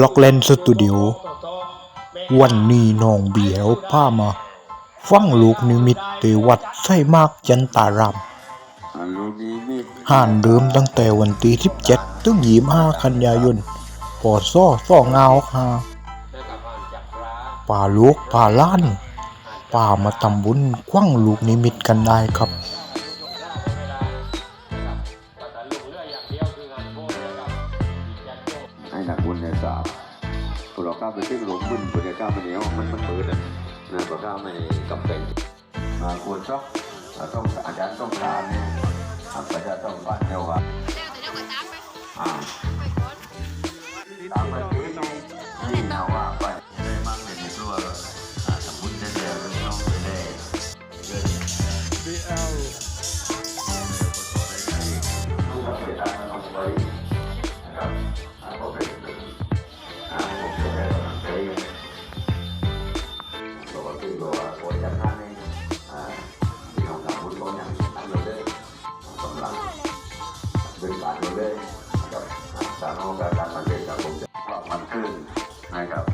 ล็อกเลนสตูดิโอวันนี้น้องเบียวพามา ฟังลูกนิมิตเตวัดไส้มากจันตารามอ่าลูกนี้มีห่านเดิมตั้งแต่วันที่17ถึง25กันยายนปอดซ่อซ่องาวคาป่าลูกป่าล้าน ป่ามาทำบุญคว้างลูกนิมิตกันได้ครับ ให้หนักบุญเนี่ยสาบพวกเราก้าวไปซึ่งหลงบุญพวกเราก้าวมาเหนียวมันมันเปิดนะนะพวกก้าวไม่กำเป็นมาควรชอบอ่าต้องอาจารย์ต้องการเนี่ยอ่าประชาต้องการเนี่ยว่าอ่าตามไป บอกว่าคือบอกว่าโอ้ยจากนั้นเองอ่าที่เราทำบุญก็ยังทำเราเลยกำลังเป็นการเราเลยกับสารโอกาสการมาเจอกับผมจะว่ามันขึ้นนะครับ